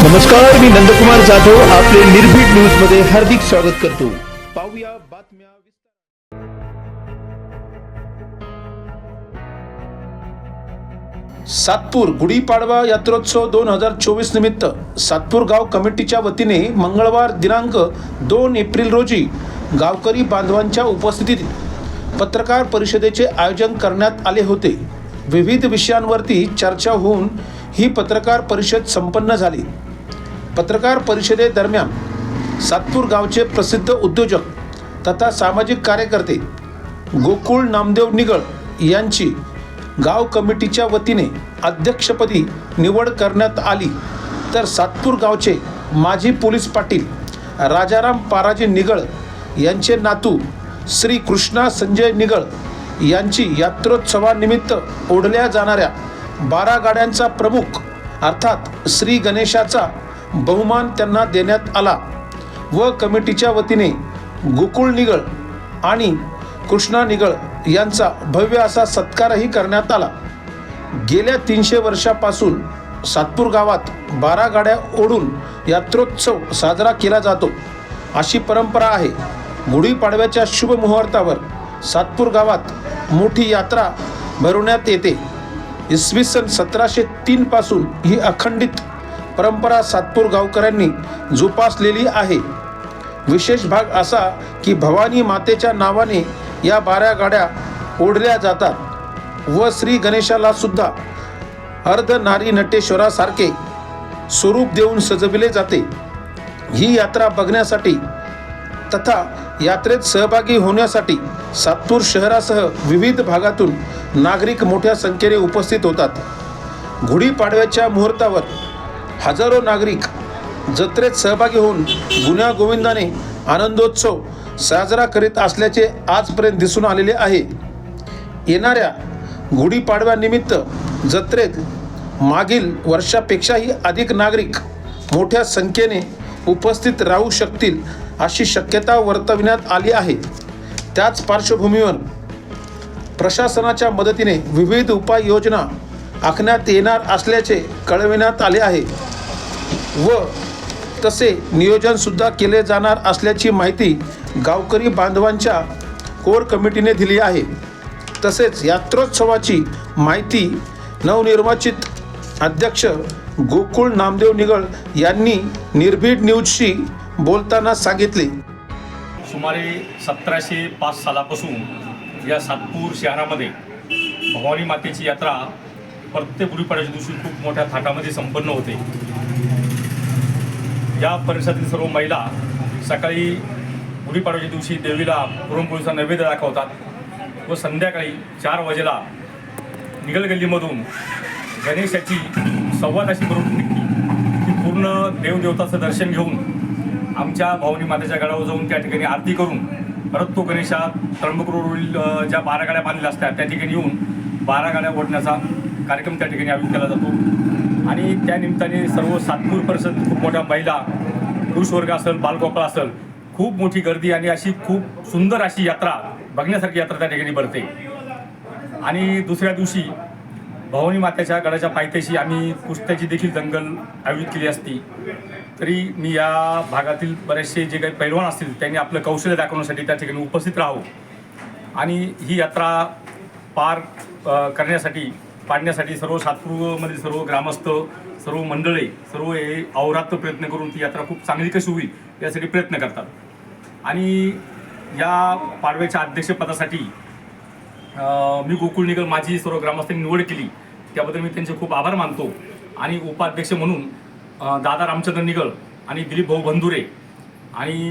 नमस्कार मी नंदकुमार जाधव आपले निर्भीड न्यूजमध्ये हार्दिक स्वागत करतो. पाहूया बातम्या सातपूर गुढीपाडवा यात्रोत्सव दोन हजार चोवीस निमित्त. सातपूर गाव कमिटीच्या वतीने मंगळवार दिनांक दोन एप्रिल रोजी गावकरी बांधवांच्या उपस्थितीत पत्रकार परिषदेचे आयोजन करण्यात आले होते. विविध विषयांवरती चर्चा होऊन ही पत्रकार परिषद संपन्न झाली. पत्रकार परिषदेदरम्यान सातपूर गावचे प्रसिद्ध उद्योजक तथा सामाजिक कार्यकर्ते गोकुळ नामदेव निगळ यांची गाव कमिटीच्या वतीने अध्यक्षपदी निवड करण्यात आली. तर सातपूर गावचे माजी पोलीस पाटील राजाराम पाराजी निगळ यांचे नातू श्री कृष्णा संजय निगळ यांची यात्रोत्सवानिमित्त ओढल्या जाणाऱ्या बारा गाड्यांचा प्रमुख अर्थात श्री गणेशाचा बहुमान त्यांना देण्यात आला व कमिटीच्या वतीने गोकुळ निगळ आणि कृष्णा निगळ यांचा भव्य असा सत्कारही करण्यात आला. गेल्या तीनशे वर्षापासून सातपूर गावात बारा गाड्या ओढून यात्रोत्सव साजरा केला जातो अशी परंपरा आहे. गुढीपाडव्याच्या शुभ मुहूर्तावर सातपूर गावात मोठी यात्रा भरवण्यात येते. इसवी सन सतराशे तीनपासून ही अखंडित परंपरा सातपूर गावकऱ्यांनी जोपासलेली आहे. विशेष भाग असा की भवानी मातेच्या नावाने या बाऱ्या गाड्या ओढल्या जातात व श्री गणेशाला सुद्धा अर्ध नारी नटेश्वरासारखे स्वरूप देऊन सजविले जाते. ही यात्रा बघण्यासाठी तथा यात्रेत सहभागी होण्यासाठी सातपूर शहरासह विविध भागातून नागरिक मोठ्या संख्येने उपस्थित होतात. गुढीपाडव्याच्या मुहूर्तावर हजारो नागरिक जत्रेत सहभागी होऊन गुन्ह्या गोविंदाने आनंदोत्सव साजरा करीत असल्याचे आजपर्यंत दिसून आलेले आहे. येणाऱ्या गुढीपाडव्यानिमित्त जत्रेत मागील वर्षापेक्षाही अधिक नागरिक मोठ्या संख्येने उपस्थित राहू शकतील अशी शक्यता वर्तविण्यात आली आहे. त्याच पार्श्वभूमीवर प्रशासनाच्या मदतीने विविध उपाययोजना आखण्यात येणार असल्याचे कळविण्यात आले आहे. व तसे नियोजनसुद्धा केले जाणार असल्याची माहिती गावकरी बांधवांच्या कोर कमिटीने दिली आहे. तसेच यात्रोत्सवाची माहिती नवनिर्वाचित अध्यक्ष गोकुळ नामदेव निगळ यांनी निर्भीड न्यूजशी बोलताना सांगितले. सुमारे सतराशे पाच सालापासून या सातपूर शहरामध्ये भवानी मातेची यात्रा प्रत्येक गुढीपाड्याच्या दिवशी खूप मोठ्या थाटामध्ये संपन्न होते. या परिसरातील सर्व महिला सकाळी गुढीपाडव्याच्या दिवशी देवीला पुरणपोळीचा नैवेद्य दाखवतात व संध्याकाळी चार वाजेला निगल गल्लीमधून गणेशाची संवाद अशी निघते की पूर्ण देवदेवताचं दर्शन घेऊन आमच्या भवानी मातेच्या गडावर जाऊन त्या ठिकाणी आरती करून परत तो गणेशा त्र्यंबक रोडवरील ज्या बारा गाड्या बांधलेल्या असतात त्या ठिकाणी येऊन बारा गाड्या ओढण्याचा कार्यक्रम त्या ठिकाणी आयोजित केला जातो. आणि त्या निमित्ताने सर्व सातपूर परिसर खूप मोठ्या महिला पुरुष वर्ग असेल बालगोपाळ असेल खूप मोठी गर्दी आणि अशी खूप सुंदर अशी यात्रा बघण्यासारखी यात्रा त्या ठिकाणी भरते. आणि दुसऱ्या दिवशी भवानी मातेच्या गडाच्या पायथ्याशी आम्ही कुस्त्याची देखील दंगल आयोजित केली असती. तरी मी या भागातील बरेचसे जे काही पैलवान असतील त्यांनी आपलं कौशल्य दाखवण्यासाठी त्या ठिकाणी उपस्थित राहावं. आणि ही यात्रा पार करण्यासाठी पाडण्यासाठी सर्व सातपूरमधील सर्व ग्रामस्थ सर्व मंडळे सर्व हे अवरात्र प्रयत्न करून ती यात्रा खूप चांगली कशी होईल यासाठी प्रयत्न करतात. आणि या पाडव्याच्या अध्यक्षपदासाठी मी गोकुळनिकर माझी सर्व ग्रामस्थांनी निवड केली. त्याबद्दल मी त्यांचे खूप आभार मानतो. आणि उपाध्यक्ष म्हणून दादा रामचंद्र निगळ आणि दिलीप भाऊ बंधुरे आणि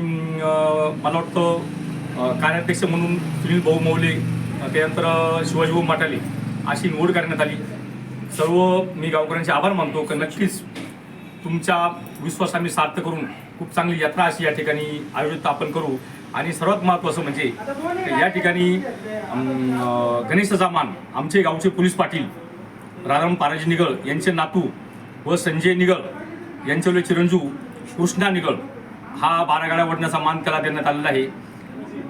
मला वाटतं कार्याध्यक्ष म्हणून सुनील भाऊ मौले त्यानंतर शिवाजीभाऊ माटाले अशी निवड करण्यात आली. सर्व मी गावकऱ्यांचे आभार मानतो. की नक्कीच तुमच्या विश्वास आम्ही सार्थ करून खूप चांगली यात्रा अशी या ठिकाणी आयोजित आपण करू. आणि सर्वात महत्त्वाचं म्हणजे या ठिकाणी गणेश जामान मान आमचे गावचे पोलीस पाटील राधाराम पाराजी निगळ यांचे नातू व संजय निगळ यांचे चिरंजीव कृष्णा निगळ हा बारा गाड्या ओढण्याचा मान त्याला देण्यात आलेला आहे.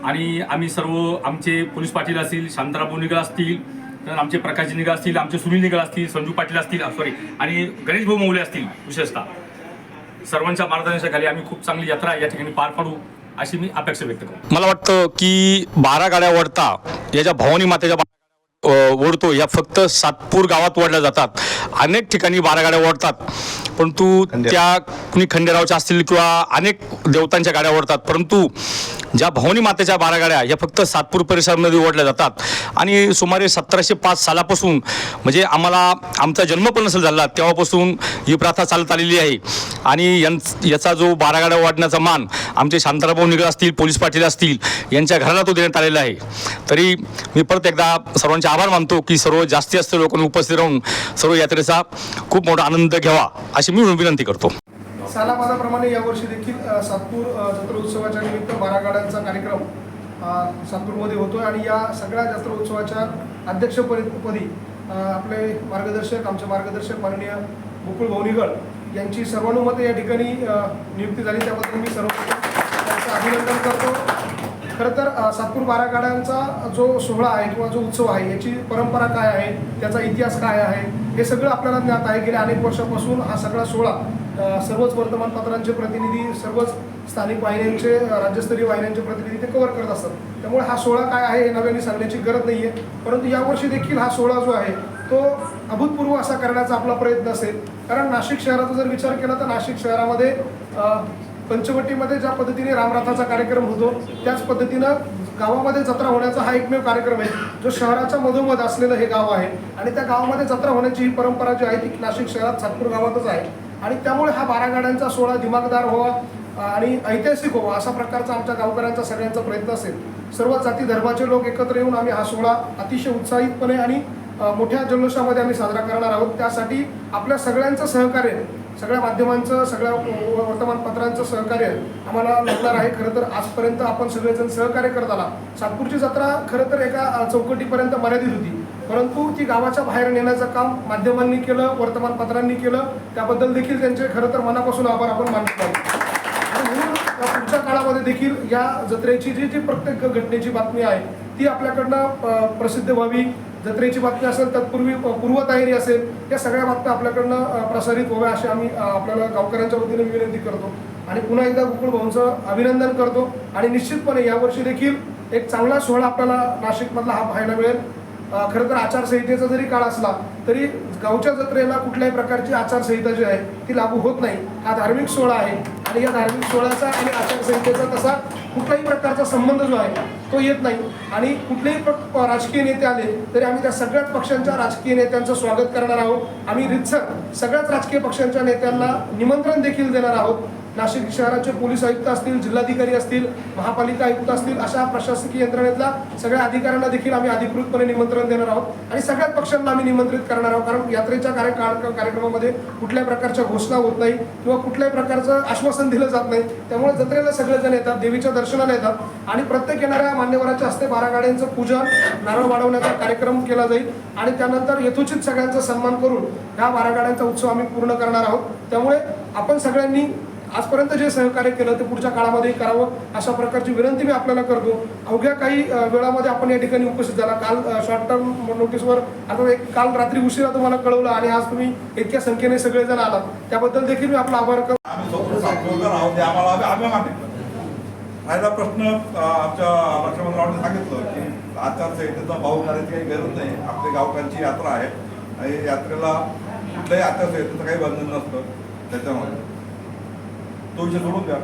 आणि आम्ही सर्व आमचे पोलीस पाटील असतील शांताराम निगल असतील तर आमचे प्रकाश निगल असतील आमचे सुनील निगल असतील संजू पाटील असतील सॉरी आणि गणेश भाऊ मौले असतील विशेषतः. सर्वांच्या मार्गदर्शनाखाली आम्ही खूप चांगली यात्रा या ठिकाणी पार पाडू अशी मी अपेक्षा व्यक्त करतो. मला वाटतं की बारा गाड्या ओढता याच्या भवानी मातेच्या ओढतो या फक्त सातपूर गावात ओढल्या जातात. अनेक ठिकाणी बारा गाड्या ओढतात. परंतु त्या कुणी खंडेरावच्या असतील किंवा अनेक देवतांच्या गाड्या ओढतात परंतु ज्या भवानी मातेच्या बारागाड्या या फक्त सातपूर परिसरामध्ये ओढल्या जातात. आणि सुमारे सतराशे पाच सालापासून म्हणजे आम्हाला आमचा जन्म पण नसेल झाला तेव्हापासून ही प्रथा चालत आलेली आहे. आणि याचा जो बारागाड्या वाढण्याचा मान आमचे शांताराभाऊ निगळ असतील पोलीस पाटील असतील यांच्या घराला तो देण्यात आलेला आहे. तरी मी परत एकदा सर्वांचे आभार मानतो की सर्व जास्तीत जास्त लोकांनी उपस्थित राहून सर्व यात्रेचा खूप मोठा आनंद घ्यावा अशी मी विनंती करतो. सालाबादाप्रमाणे यावर्षी देखील सातपूर जत्रोत्सवाच्या जत्रा उत्सवाच्या निमित्त बारा गाड्यांचा कार्यक्रम सातपूरमध्ये होतोय आणि या सगळ्या जत्रा उत्सवाच्या अध्यक्षपदी आपले मार्गदर्शक आमचे मार्गदर्शक माननीय गोकुळ भवनिगळ यांची सर्वानुमते या ठिकाणी नियुक्ती झाली. त्याबद्दल मी सर्व त्यांचं अभिनंदन करतो. खरं तर सातपूर बारा गाड्यांचा जो सोहळा आहे किंवा जो उत्सव आहे याची परंपरा काय आहे त्याचा इतिहास काय आहे हे सगळं आपल्याला ज्ञात आहे. गेल्या अनेक वर्षापासून हा सगळा सोहळा सर्वच वर्तमानपत्रांचे प्रतिनिधी सर्वच स्थानिक वाहिन्यांचे राज्यस्तरीय वाहिन्यांचे प्रतिनिधी ते कव्हर करत असतात. त्यामुळे हा सोहळा काय आहे हे नव्याने सांगण्याची गरज नाही आहे परंतु यावर्षी देखील हा सोहळा जो आहे तो अभूतपूर्व असा करण्याचा आपला प्रयत्न असेल. कारण नाशिक शहराचा जर विचार केला तर नाशिक शहरामध्ये पंचवटीमध्ये ज्या पद्धतीने रामरथाचा कार्यक्रम होतो त्याच पद्धतीनं गावामध्ये जत्रा होण्याचा हा एकमेव कार्यक्रम आहे जो शहराच्या मधोमध असलेलं हे गाव आहे. आणि त्या गावामध्ये जत्रा होण्याची ही परंपरा जी आहे ती नाशिक शहरात सातपूर गावातच आहे. आणि त्यामुळे हा बारा गाड्यांचा सोहळा दिमागदार व्हावा आणि ऐतिहासिक व्हावा असा प्रकारचा आमच्या गावकऱ्यांचा सगळ्यांचा प्रयत्न असेल. सर्व जाती धर्माचे लोक एकत्र येऊन आम्ही हा सोहळा अतिशय उत्साहितपणे आणि मोठ्या जल्लोषामध्ये आम्ही साजरा करणार आहोत. त्यासाठी आपल्या सगळ्यांचं सहकार्य सगळ्या माध्यमांचं सगळ्या वर्तमानपत्रांचं सहकार्य आम्हाला लागणार आहे. खरं तर आजपर्यंत आपण सगळेजण सहकार्य करत आला. सातपूरची जत्रा खरं तर एका चौकटीपर्यंत मर्यादित होती. परंतु ती गावाच्या बाहेर नेण्याचं काम माध्यमांनी केलं वर्तमानपत्रांनी केलं त्याबद्दल देखील त्यांचे खरं तर मनापासून आभार आपण मानले आणि म्हणून पुढच्या काळामध्ये देखील या जत्रेची जी जी प्रत्येक घटनेची बातमी आहे ती आपल्याकडनं प्रसिद्ध व्हावी. जत्रेची बातमी असेल तत्पूर्वी पूर्वतयारी असेल या सगळ्या बातम्या आपल्याकडनं प्रसारित व्हाव्या अशी आम्ही आपल्याला गावकऱ्यांच्या वतीने विनंती करतो. आणि पुन्हा एकदा गोकुळ भाऊंचं अभिनंदन करतो. आणि निश्चितपणे यावर्षी देखील एक चांगला सोहळा आपल्याला नाशिकमधला हा पाहायला मिळेल. खरं तर आचारसंहितेचा जरी काळ असला तरी गावच्या जत्रेला कुठल्याही प्रकारची आचारसंहिता जी आहे ती लागू होत नाही. हा धार्मिक सोहळा आहे. आणि या धार्मिक सोहळ्याचा आणि आचारसंहितेचा तसा कुठल्याही प्रकारचा संबंध जो आहे तो येत नाही. आणि कुठलेही प्र- राजकीय नेते आले तरी आम्ही त्या सगळ्याच पक्षांच्या राजकीय नेत्यांचं स्वागत करणार आहोत. आम्ही रितसर सगळ्याच राजकीय पक्षांच्या नेत्यांना निमंत्रण देखील देणार आहोत. नाशिक शहराचे पोलीस आयुक्त असतील जिल्हाधिकारी असतील महापालिका आयुक्त असतील अशा प्रशासकीय यंत्रणेतल्या सगळ्या अधिकाऱ्यांना देखील आम्ही अधिकृतपणे निमंत्रण देणार आहोत. आणि सगळ्याच पक्षांना आम्ही निमंत्रित करणार आहोत कारण यात्रेच्या कार्य कार्यक्रमामध्ये कुठल्या प्रकारच्या घोषणा होत नाही किंवा कुठल्याही प्रकारचं आश्वासन दिलं जात नाही. त्यामुळे जत्रेला सगळेजण येतात देवीच्या दर्शनाला येतात आणि प्रत्येक येणाऱ्या मान्यवराच्या हस्ते बारा गाड्यांचं पूजन नारळ वाढवण्याचा कार्यक्रम केला जाईल. आणि त्यानंतर यथोचित सगळ्यांचा सन्मान करून ह्या बारा गाड्यांचा उत्सव आम्ही पूर्ण करणार आहोत. त्यामुळे आपण सगळ्यांनी आजपर्यंत जे सहकार्य केलं ते पुढच्या काळामध्ये करावं अशा प्रकारची विनंती मी आपल्याला करतो. अवघ्या काही वेळामध्ये आपण या ठिकाणी उपस्थित झाला. काल शॉर्ट टर्म नोटीसवर आता एक काल रात्री उशिरा तुम्हाला कळवलं आणि आज तुम्ही इतक्या संख्येने सगळेजण आलात. त्याबद्दल देखील मी आपला आभार करतो. आम्ही आहोत आम्हाला राहिला प्रश्न आमच्या लक्ष्मणरावने सांगितलं की आचारसंहितेचा भाऊ करायची काही गरज नाही. आपल्या गावकांची यात्रा आहे. आणि यात्रेला कुठल्याही आचारसंहितेचं काही बंधन नसतं त्याच्यामध्ये. तो विषय सोडून द्या.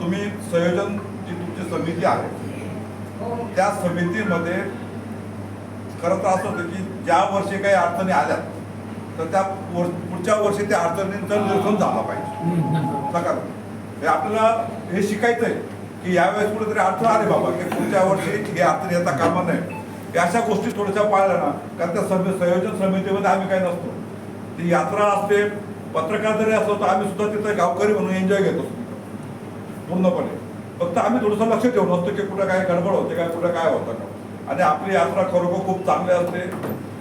तुम्ही संयोजन जी तुमची समिती आहे त्या समितीमध्ये खरं तर असं होतं की ज्या वर्षी काही अडचणी आल्या तर त्या पुढच्या वर्षी त्या अडचणींचं निरसन झाला पाहिजे. सकाळ हे म्हणजे आपल्याला हे शिकायचं आहे की यावेळेस कुठेतरी अडचण आली बाबा की पुढच्या वर्षी हे अडचण येता कामा नये. या अशा गोष्टी थोड्याशा पाळल्या ना कारण त्या सम संयोजन समितीमध्ये आम्ही काही नसतो. ती यात्रा असते पत्रकार जरी असलो तर आम्ही सुद्धा तिथं गावकरी म्हणून एन्जॉय घेतो पूर्णपणे. फक्त आम्ही थोडंसं लक्ष ठेवून असतो की कुठं काय गडबड होते काय कुठं काय होतं का. आणि आपली यात्रा खरोखर खूप चांगली असते.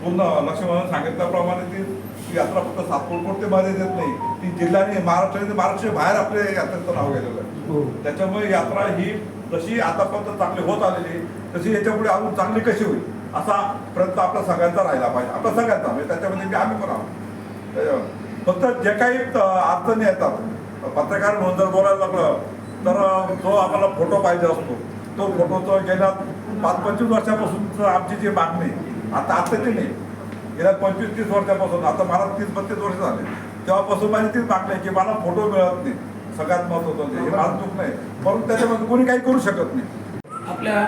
पूर्ण लक्ष्मण सांगितल्याप्रमाणे ती यात्रा फक्त सातपूर ते मध्ये देत नाही. ती जिल्ह्याने महाराष्ट्राने महाराष्ट्र बाहेर आपल्या यात्रेचं नाव गेलेलं आहे. त्याच्यामुळे यात्रा ही जशी आतापर्यंत चांगली होत आलेली तशी याच्यापुढे अजून चांगली कशी होईल असा प्रयत्न आपला सगळ्यांचा राहिला पाहिजे. आपला सगळ्यांचा म्हणजे त्याच्यामध्ये आम्ही पण आहोत. फक्त जे काही अडचणी येतात पत्रकार म्हणून जर बोलायला लागलं तर जो आम्हाला फोटो पाहिजे असतो. तो फोटो तो गेल्या पाच पंचवीस वर्षापासून आमची जी मागणी आता आत्ताची नाही. गेल्या पंचवीस तीस वर्षापासून आता मला तीस बत्तीस वर्ष झाले. तेव्हापासून माझी तीच मागणी आहे की मला फोटो मिळत नाही. सगळ्यात महत्वाचं म्हणजे हे मला चूक नाही. परंतु त्याच्यामध्ये कोणी काही करू शकत नाही. आपल्या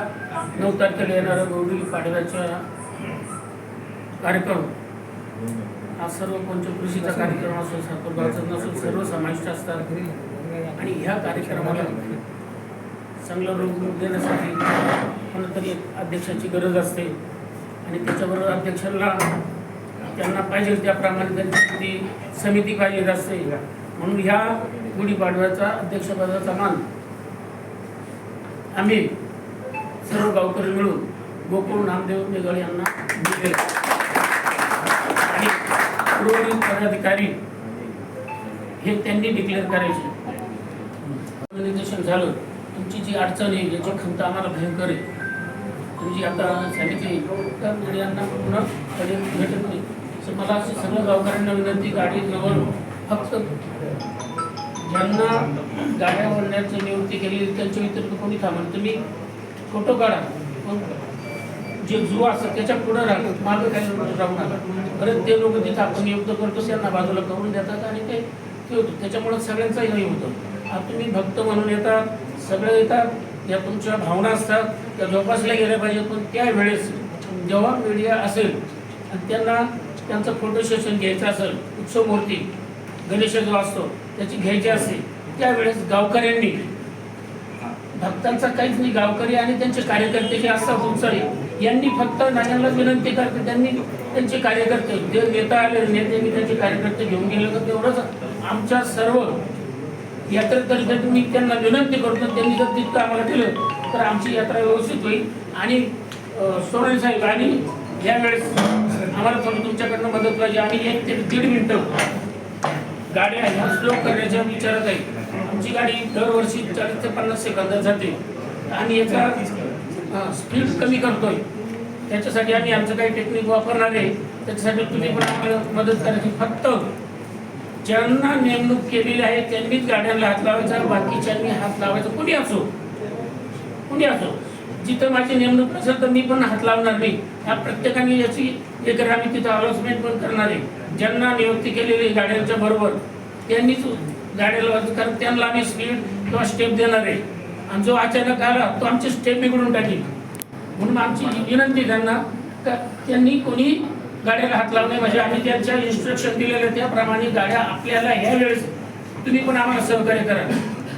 नऊ तारखेला येणारा गौरी पाडव्याचा कार्यक्रम. हा सर्व पंचकृषीचा कार्यक्रम असो साखरगावचा नसो सर्व समाविष्ट असतात. आणि ह्या कार्यक्रमाला चांगलं रूप देण्यासाठी कोणतरी अध्यक्षाची गरज असते. आणि त्याच्याबरोबर अध्यक्षांना त्यांना पाहिजे त्याप्रमाणे त्यांची ती समिती पाहिजे असते. म्हणून ह्या गुढीपाडव्याचा अध्यक्षपदाचा मान आम्ही सर्व गावकरी मिळून गोकुळ नामदेव मेघळ यांना दिले आणि उर्वरित पदाधिकारी हे त्यांनी डिक्लेअर करायचे. ऑर्गनायझेशन झालं. तुमची जी अडचण आहे याची खंत आम्हाला भयंकर आहे. तुमची आता सांगितली तर मुलांना पुन्हा कधी भेटत नाही. तर मला अशी सगळ्या गावकऱ्यांना विनंती गाडी जवळ फक्त ज्यांना गाड्या वळण्याची नियुक्ती केली त्यांच्या इतर कोणी थांबलं तुम्ही फोटो काढा. पण जे जो असतात त्याच्या पुढं राहतात मागं काही राहू परत ते लोक तिथं आपण युद्ध करतो त्यांना बाजूला करून देतात आणि ते ते होतं. त्याच्यामुळं सगळ्यांचा हे होतं. आता तुम्ही भक्त म्हणून येतात सगळे येतात या तुमच्या भावना असतात त्या जोपासल्या गेल्या पाहिजेत पण त्यावेळेस जेव्हा मीडिया असेल आणि त्यांना त्यांचं फोटो सेशन घ्यायचं असेल उत्सव मूर्ती गणेश जो असतो त्याची घ्यायची असेल त्यावेळेस गावकऱ्यांनी भक्तांचा काहीच नाही गावकरी आणि त्यांचे कार्यकर्ते जे असतात उत्साही. यांनी फक्त नाण्यांना विनंती करते त्यांनी त्यांचे कार्यकर्ते जे नेता आले नेत्यांनी त्यांचे कार्यकर्ते घेऊन गेले तर तेवढंच आमच्या सर्व यात्रेतर्फे मी त्यांना विनंती करतो त्यांनी जर तितकं आम्हाला दिलं तर आमची यात्रा व्यवस्थित होईल. आणि अं, साहेब आणि यावेळेस आम्हाला थोडं तुमच्याकडनं मदत पाहिजे. आम्ही एक ते दीड मिनटं गाड्या ह्या स्लो करण्याच्या विचारात आहे. आमची गाडी दरवर्षी चाळीस ते पन्नास सेकंदात जाते. आणि याचा स्पीड कमी करतोय. त्याच्यासाठी आम्ही आमचं काही टेक्निक वापरणार आहे त्याच्यासाठी तुम्ही पण आम्हाला मदत करायची फक्त ज्यांना नेमणूक केलेली आहे त्यांनीच गाड्यांना हात लावायचा बाकीच्यांनी हात लावायचा. कुणी असो. कुणी असो. जिथं माझी नेमणूक नसेल तर मी पण हात लावणार नाही. ह्या प्रत्येकाने याची एक आम्ही तिथं अनाउन्समेंट पण करणार आहे. ज्यांना नियुक्ती केलेली आहे गाड्यांच्या बरोबर त्यांनीच गाड्याला कारण त्यांना आम्ही स्पीड किंवा स्टेप देणार आहे. आणि जो अचानक आला तो आमची स्टेप बिघडून टाकली. म्हणून आमची विनंती त्यांना का त्यांनी कोणी गाड्याला हात लावू नये. म्हणजे आम्ही त्यांच्या इन्स्ट्रक्शन दिलेल्या त्याप्रमाणे गाड्या आपल्याला ह्या वेळेस तुम्ही पण आम्हाला सहकार्य करा.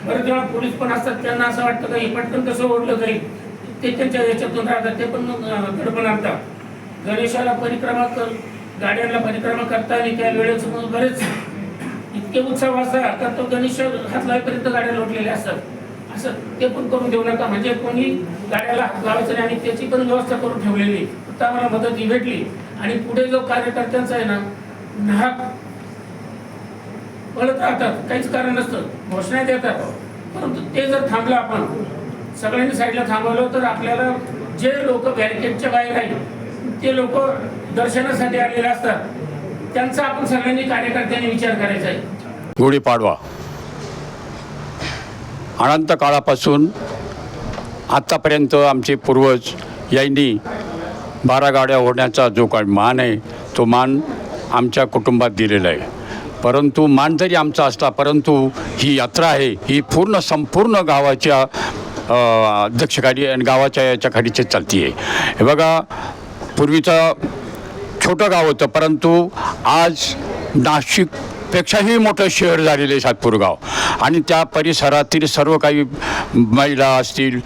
बरं जेव्हा पोलीस पण असतात त्यांना असं वाटतं का हे पटकन कसं ओढलं जाईल ते त्यांच्या याच्यातून राहतात ते पण गडबड आणतात. गणेशाला परिक्रमा कर गाड्यांना परिक्रमा करता आणि त्या वेळेस मग बरेच इतके उत्सव असतात का तो गणेश हात लावेपर्यंत गाड्या लोटलेल्या असतात. असं ते पण करून देऊ नका. म्हणजे कोणी गाड्याला हात लावायचं नाही आणि त्याची पण व्यवस्था करून ठेवलेली तर आम्हाला मदत ही भेटली. आणि पुढे जो कार्यकर्त्यांचा आहे ना नाहक पळत राहतात. काहीच कारण नसतं. घोषणा देतात. परंतु ते जर थांबलं आपण सगळ्यांनी साईडला थांबवलं तर आपल्याला जे लोक बॅरिकेडच्या बाहेर आहेत ते लोक दर्शनासाठी आलेले असतात. त्यांचा आपण सगळ्यांनी कार्यकर्त्यांनी विचार करायचा आहे. गुढीपाडवा. अनंत काळापासून आत्तापर्यंत आमचे पूर्वज यांनी बारा गाड्या ओढण्याचा जो काही मान आहे तो मान आमच्या कुटुंबात दिलेला आहे. परंतु मान जरी आमचा असला परंतु ही यात्रा आहे ही पूर्ण संपूर्ण गावाच्या अ, अध्यक्षखाली आणि गावाच्या याच्याखालीच चालती आहे. हे बघा पूर्वीचं छोटं गाव होतं परंतु आज नाशिक पेक्षाही मोठं शहर झालेलं आहे सातपूर गाव आणि त्या परिसरातील सर्व काही महिला असतील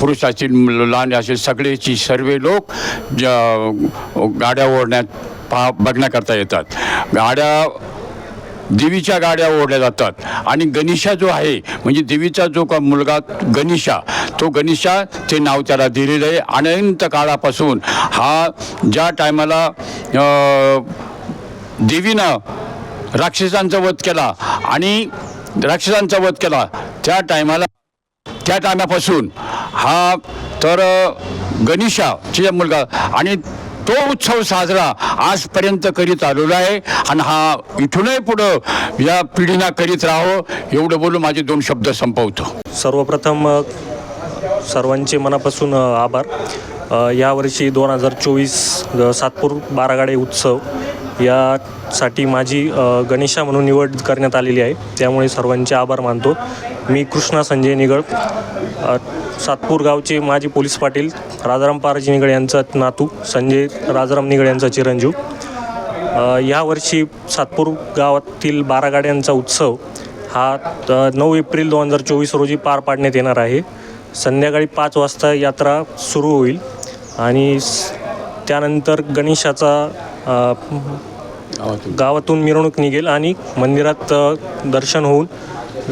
पुरुष असतील लहान असतील सगळेची सर्व लोक ज- गाड्या ओढण्यात पहा बघण्याकरता येतात. गाड्या देवीच्या गाड्या ओढल्या जातात. आणि गणेशा जो आहे म्हणजे देवीचा जो का मुलगा गणेशा तो गणेशा ते नाव त्याला दिलेलं आहे. अनंत काळापासून हा ज्या टायमाला देवीनं राक्षसांचा वध केला आणि राक्षसांचा वध केला. त्या टायमाला त्या टायमापासून हा तर गणेशाची मुलगा आणि तो उत्सव साजरा आजपर्यंत करीत आलेला आहे. आणि हा इथूनही पुढं या पिढीना करीत राहावं एवढं बोलून माझे दोन शब्द संपवतो. सर्वप्रथम सर्वांचे मनापासून आभार. यावर्षी दोन हजार चोवीस सातपूर बारागाडे उत्सव यासाठी माझी गणेशा म्हणून निवड करण्यात आलेली आहे. त्यामुळे सर्वांचे आभार मानतो. मी कृष्णा संजय निगळ सातपूर गावचे माजी पोलीस पाटील राजाराम पाराजी निगळ यांचा नातू संजय राजाराम निगळ यांचा चिरंजीव. यावर्षी सातपूर गावातील बारा गाड्यांचा उत्सव हा नऊ एप्रिल दोन हजार चोवीस रोजी पार पाडण्यात येणार आहे. संध्याकाळी पाच वाजता यात्रा सुरू होईल आणि स- त्यानंतर गणेशाचा गावातून मिरवणूक निघेल आणि मंदिरात दर्शन होऊन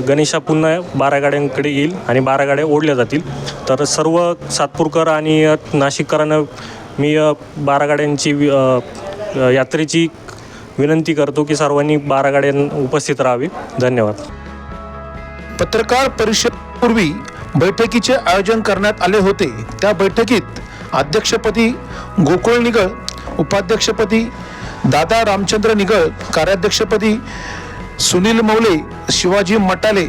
गणेशा पुन्हा बारा गाड्यांकडे येईल आणि बारा गाड्या ओढल्या जातील. तर सर्व सातपूरकर आणि नाशिककरांना मी बारा गाड्यांची यात्रेची विनंती करतो की सर्वांनी बारा गाड्यांना उपस्थित राहावे धन्यवाद. पत्रकार परिषदपूर्वी बैठकीचे आयोजन करण्यात आले होते. त्या बैठकीत अध्यक्षपदी गोकुळ निगळ उपाध्यक्षपदी दादा रामचंद्र निगळ कार्याध्यक्षपदी सुनील मौले शिवाजी मटाले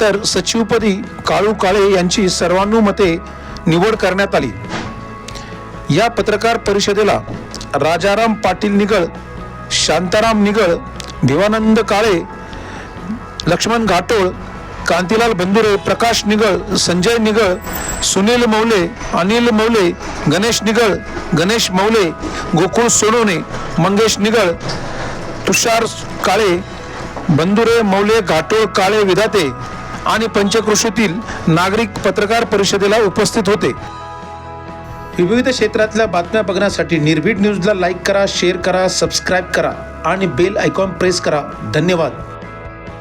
तर सचिवपदी काळू काळे यांची सर्वानुमते निवड करण्यात आली. या पत्रकार परिषदेला राजाराम पाटील निगळ शांताराम निगळ भिवानंद काळे लक्ष्मण घाटोळ कांतीलाल बंधुरे प्रकाश निगळ संजय निगळ सुनील मौले अनिल मौले गणेश निगळ गणेश मौले गोकुळ सोनवणे मंगेश निगळ तुषार काळे बंधुरे मौले घाटोळ काळे विधाते आणि पंचकृषीतील नागरिक पत्रकार परिषदेला उपस्थित होते. विविध क्षेत्रातल्या बातम्या बघण्यासाठी निर्भीड न्यूजला लाईक करा शेअर करा सबस्क्राईब करा आणि बेल आयकॉन प्रेस करा. धन्यवाद.